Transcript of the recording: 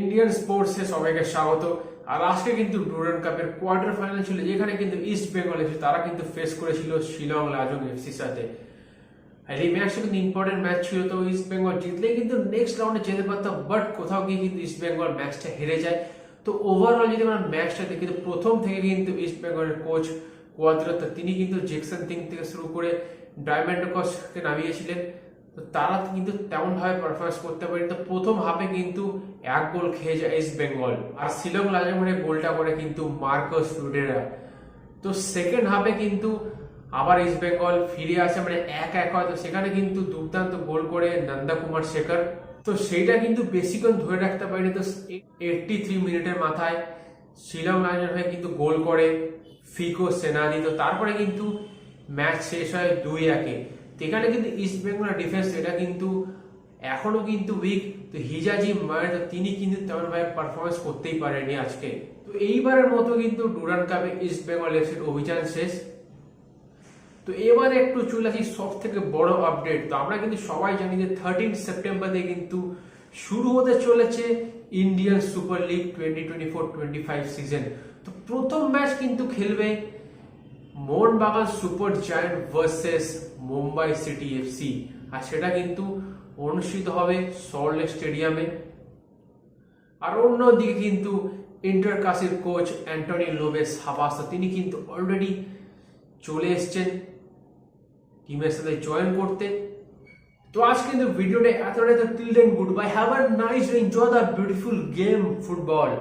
Indian স্পোর্টসে সবাইকে স্বাগত। আর আজকে কিন্তু ডুরান কাপের কোয়ার্টার ফাইনাল ছিল, যেখানে কিন্তু ইস্ট বেঙ্গল এফসি তারা কিন্তু ফেস করেছিল শিলং লাজং এফসির সাথে। আর এই ম্যাচটা কিন্তু ইম্পর্টেন্ট ম্যাচ ছিল, তো ইস্ট বেঙ্গল জিতলে কিন্তু নেক্সট রাউন্ডে যেতে পারতাম বাট কোথাও গিয়ে কিন্তু ইস্ট বেঙ্গল ম্যাচটা হেরে যায়। তো ওভারঅল যদি আমরা ম্যাচটা দেখি, তো প্রথম থেকে কিন্তু ইস্ট বেঙ্গলের কোচ কোয়াদ্রাত তিনি কিন্তু জেকসন থিং থেকে শুরু করে ডায়মন্ড কসকে নামিয়েছিলেন। তো তারা কিন্তু তেমন ভাবে পারফরমেন্স করতে পারেনি। তো প্রথম হাফে কিন্তু এক গোল খেয়ে যায় ইস্ট বেঙ্গল আর শিলং লাজামুড়ে গোলটা করে কিন্তু মার্কস রুডেরা। তো সেকেন্ড হাফে কিন্তু আবার ইস্ট বেঙ্গল ফিরে আসে মানে এক এক হয়। তো সেখানে কিন্তু দুর্দান্ত গোল করে নন্দা কুমার শেখর। তো সেইটা কিন্তু বেশিক্ষণ ধরে রাখতে পারেনি। তো এইটটি থ্রি মিনিটের মাথায় শিলং লাইনের হয়ে কিন্তু গোল করে ফিকো সেনাদি তো তারপরে কিন্তু ম্যাচ শেষ হয় দুই একে। এখানে কিন্তু ইস্ট বেঙ্গলের ডিফেন্স এটা কিন্তু এখনও কিন্তু উইক তো হিজাজি মায়ের তিনি কিন্তু তেমন ভাবে পারফরমেন্স করতেই পারেনি আজকে। তো এইবারের মতো কিন্তু ডুরান কাপে ইস্ট বেঙ্গল এফসির অভিযান শেষ। তো এবারে একটু চলে আসি সব থেকে বড় আপডেট তো আমরা কিন্তু সবাই জানি যে থার্টিন সেপ্টেম্বর থেকে কিন্তু শুরু হতে চলেছে Indian Super League twenty twenty four twenty five season তো প্রথম ম্যাচ কিন্তু খেলবে Mohun Bagan super giant versus Mumbai city FC আর সেটা কিন্তু অনুষ্ঠিত হবে সল্টলেক স্টেডিয়ামে। আর অন্যদিকে কিন্তু Inter Kashi coach Antonio Lopez Habas তিনি কিন্তু অলরেডি চলে এসছেন টিমের সাথে জয়েন করতে। তো আজ কিন্তু ভিডিওটা এতটাই তো till goodbye have a nice enjoy the beautiful game football